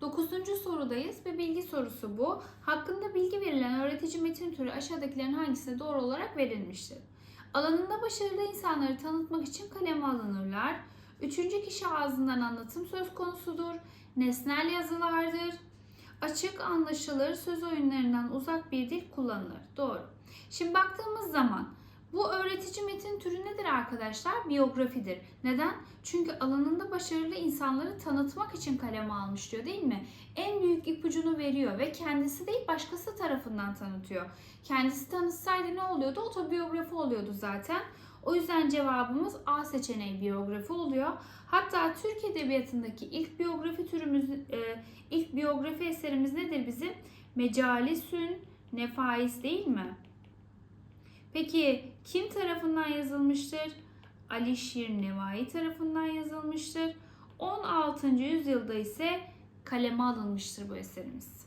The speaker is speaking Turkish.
Dokuzuncu sorudayız ve bilgi sorusu bu. Hakkında bilgi verilen öğretici metin türü aşağıdakilerin hangisine doğru olarak verilmiştir? Alanında başarılı insanları tanıtmak için kaleme alınırlar. Üçüncü kişi ağzından anlatım söz konusudur. Nesnel yazılardır. Açık, anlaşılır, söz oyunlarından uzak bir dil kullanılır. Doğru. Şimdi baktığımız zaman bu öğretici metin türü nedir arkadaşlar? Biyografidir. Neden? Çünkü alanında başarılı insanları tanıtmak için kaleme almış diyor değil mi? En büyük ipucunu veriyor ve kendisi değil başkası tarafından tanıtıyor. Kendisi tanıtsaydı ne oluyordu? Otobiyografi oluyordu zaten. O yüzden cevabımız A seçeneği biyografi oluyor. Hatta Türk Edebiyatı'ndaki ilk biyografi türümüz, e, ilk biyografi eserimiz nedir bizim? Mecalisün Nefais değil mi? Peki kim tarafından yazılmıştır? Alişir Nevai tarafından yazılmıştır. 16. yüzyılda ise kaleme alınmıştır bu eserimiz.